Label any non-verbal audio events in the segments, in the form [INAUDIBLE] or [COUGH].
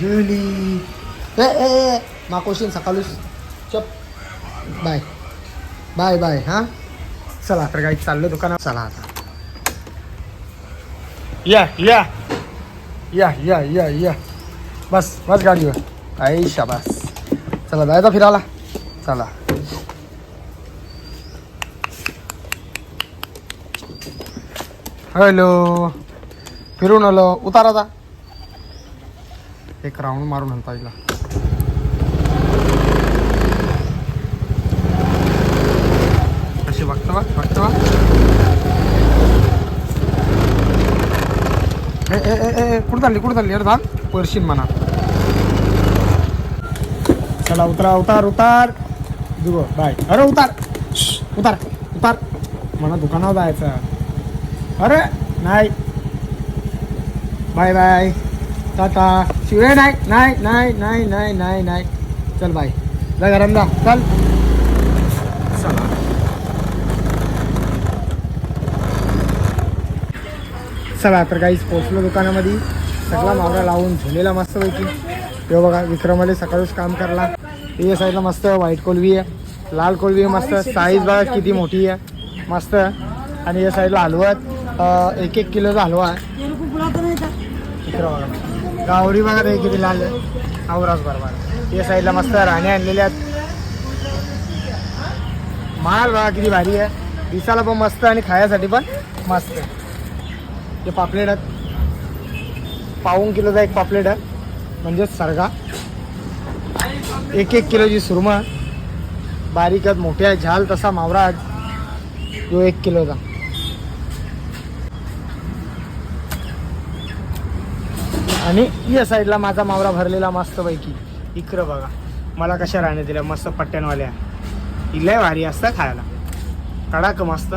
जुली ए ए ए माकोशीन सकाळूस चप bye bye bye हां चला तर काही चाललो दुकानात चला आता या या या या या या बस बस गाडीवर आई शाबास चला जायचा फिरायला चला हॅलो फिरून आलो उतार आता एक राऊंड मारून आणता येईल कशी बघतो बा बघतो ए ए ए कुठं चालली कुठं चालली? अरे धान परशीन म्हणा. चला उतरा उतार उतार. दुगो बाय. अरे उतार. उतार उतार. म्हणा दुकानावर जायचं. अरे नाही. Bye bye. टाटा. शिवे नाही नाही नाही नाही नाही नाही नाही. चल बाय जा गरम जा. चल. चला चला तर काहीच पोचलो दुकानामध्ये. सगळा मावरा लावून झुलेला मस्तपैकी. तेव्हा बघा विक्रमाले सकाळीच काम करला या साईडला मस्त व्हाईट कोलवी आहे. लाल कोलवी आहे मस्त. साईज बघा किती मोठी आहे. मस्त. आणि या साईडला हलवत एक एक किलोचा हलवा आहे. इकडं गावडी बघा ते किती लाल आहे. बरोबर या साईडला मस्त राण्या आणलेल्या आहेत. माल बघा किती भारी आहे. दिसायला पण मस्त आणि खाण्यासाठी पण मस्त हे पापलेट आहेत. पाऊन किलोचा एक पापलेट आहे. म्हणजेच सरगा. एक एक किलोची सुरमा. बारीक आहेत मोठे आहे झाल तसा मावरा जो एक किलोचा. आणि या साईडला माझा मावरा भरलेला मस्तपैकी. इकडं बघा. मला कशा राहण्यात दिल्या? मस्त पट्ट्यांवाल्या. इलय भारी असतं खायला. कडाक मस्त.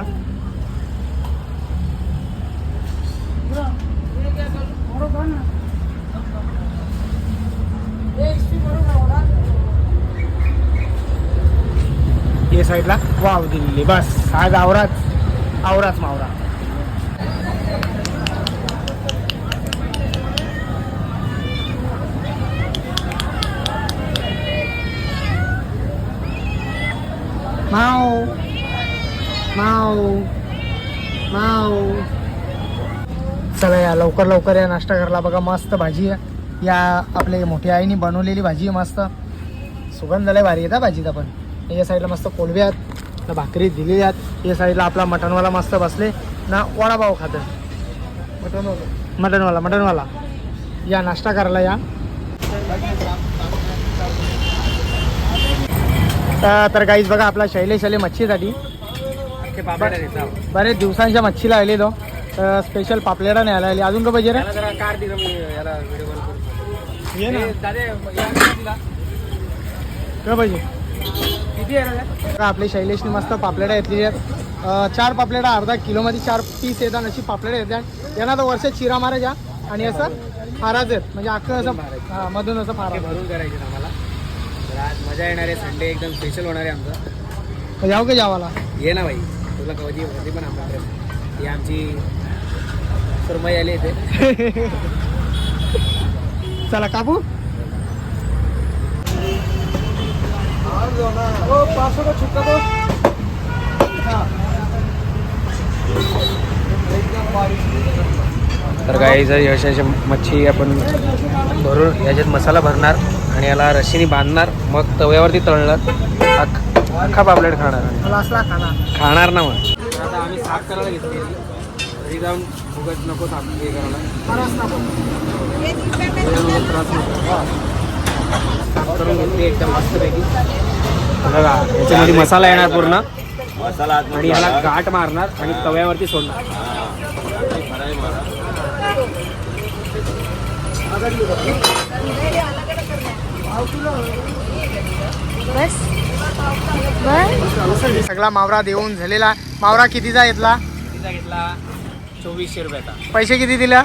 या साईडला वाव दिलेली. बस. आज आवराच आवराच मावरा. माव माव माव चला या लवकर लवकर या नाश्ता करला बघा मस्त भाजी आहे. या आपल्या मोठ्या आईने बनवलेली भाजी आहे मस्त. सुगंध लय भारी येतात भाजीचा पण या साईडला मस्त कोलबे आहेत. ना भाकरी दिलेली आहेत. या साईडला आपला मटणवाला मस्त बसले. ना वडापाव खात मटणवाला. मटणवाला या नाश्ता करायला या. तर- काहीच बघा आपला शैलेश आले मच्छीसाठी. बरेच दिवसांच्या मच्छीला आलेलो तर स्पेशल पापलेटा न्यायला आली. अजून का पाहिजे रे? ये ना. काय पाहिजे? आपले शैलेशने मस्त पापलेटा घेतलेली आहेत. चार पापलेटा अर्धा किलोमध्ये चार पीस येतात अशी पापलेटा येतात यांना तर वर्षात चिरा मारायच्या आणि असं फाराच आहेत. म्हणजे अख्खं असं मधून असं फारा भरून करायचे आम्हाला. तर आज मजा येणार आहे. संडे एकदम स्पेशल होणार आहे आमचं. जाऊ का जावाला? ये ना भाई. तुला कधी कधी पण आमच्या ही आमची सुरमई आली इथे. चला कापू तर काही जर यशाची मच्छी आपण भरून याच्यात मसाला भरणार आणि याला रशीने बांधणार मग तव्यावरती तळणार. अख- अख्खा पापलेट खाणार. खाणार. ना मग. आता आम्ही साफ करायला घेतली जाऊन उगत नको हे करायला. करून घेतली एकदम मस्तपैकी. बघा याच्यामध्ये मसाला येणार पूर्ण. मसाला आणि ह्याला गाठ मारणार आणि तव्यावरती सोडणार. बस. बस. सगळा मावरा देऊन झालेला. मावरा कितीचा घेतला? चोवीसशे रुपयाचा पैसे किती दिला?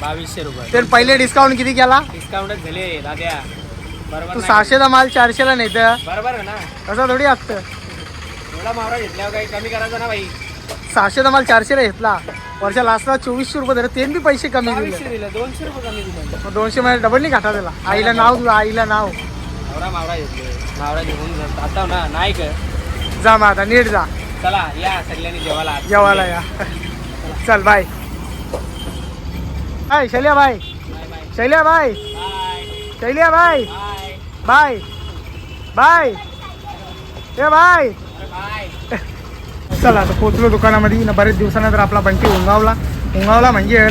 बावीसशे रुपये. तर पहिले डिस्काउंट किती केला? डिस्काउंटच झाले दाद्या. बरोबर तू? सहाशेचा माल चारशेला नाही तर? बरोबर ना. कसं थोडी असतं. एवढा मावरा घेतल्यावर काही कमी करायचं ना भाई. सहाशे तर मला चारशेला घेतला. वर्षा लास्टला चोवीसशे रुपये दिले ते बी पैसे कमी दिले. दोनशे रुपये कमी दिले. दोनशे मध्ये डबल नाही घाटा दिला आईला नाव तुला आईला नाव. मावरा मावरा घेतले. मावरा घेऊन आता ना नाही का जा मग आता नीट जा. चला या सगळ्यांनी जेवायला. जेवायला या. चल bye. Bye Shailya bye. Shailya bye. Shailya bye. Bye. Bye. ए बाय. चला आता पोचलो दुकानामध्ये. न बरेच दिवसानंतर आपला बंटी उंगावला. उंगावला म्हणजे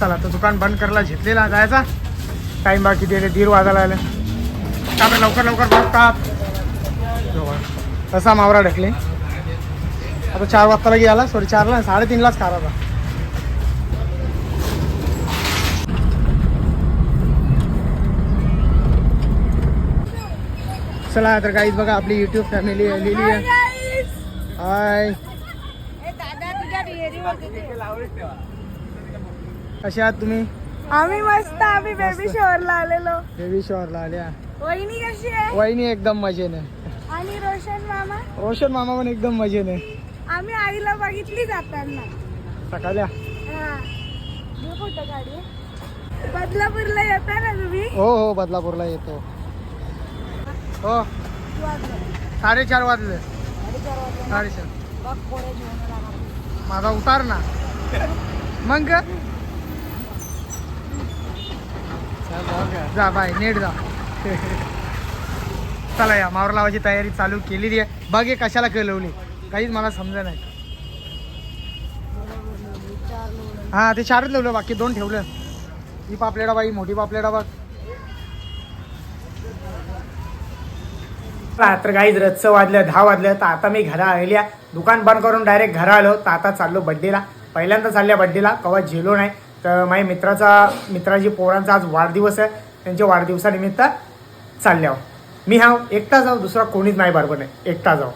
चला आता दुकान बंद करायला घेतलेला जायचा. टाईम बाकी दिले दीड वाजायला आलं त्यामुळे लवकर लवकर बघतात तसा मावरा ढकले. आता चार वाजताला गेला सॉरी चारला साडेतीनलाच काराचा चला तर काहीच बघा आपली युट्यूब फॅमिली आलेली आहे. हाय कसे आहात तुम्ही? आम्ही मस्त आम्ही बेबी शॉवरला आलेलो. बेबी शॉरला आल्या. वहिनी कशी आहे? वहिनी एकदम मजेने. आणि रोशन मामा? रोशन मामा पण एकदम मजेने. आम्ही आईला बघितली जाताना. हा. फोटो काढू बदलापूरला येता ना तुम्ही? हो हो बदलापूरला येतो. हो. साडेचार वाजले. साडेचार. माझा उतार ना. मग? [LAUGHS] जा बाय नेट जा. चला या मावर लावायची तयारी चालू केलेली आहे. बघ हे कशाला कळवली. काहीच मला समजा नाही. हा ते चारच लावलं बाकी दोन ठेवलं. ही पापलेडा बाई मोठी पापलेडा बघ. तर काहीच रच्च वाजलं दहा वाजलं तर आता मी घरा आलेल्या दुकान बंद करून डायरेक्ट घरा आलो. तर आता चाललो बड्डेला पहिल्यांदा चालल्या बड्डेला कवा झेलो नाही. तर माझ्या मित्राचा मित्राची पोरांचा आज वाढदिवस आहे. त्यांच्या वाढदिवसानिमित्त चालल्या मी हा एकटा जाऊ दुसरा कोणीच नाही बरोबर नाही. एकटा जाऊ.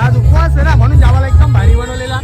आज उपवास आहे ना म्हणून जेवायला एकदम भारी बनवलेला.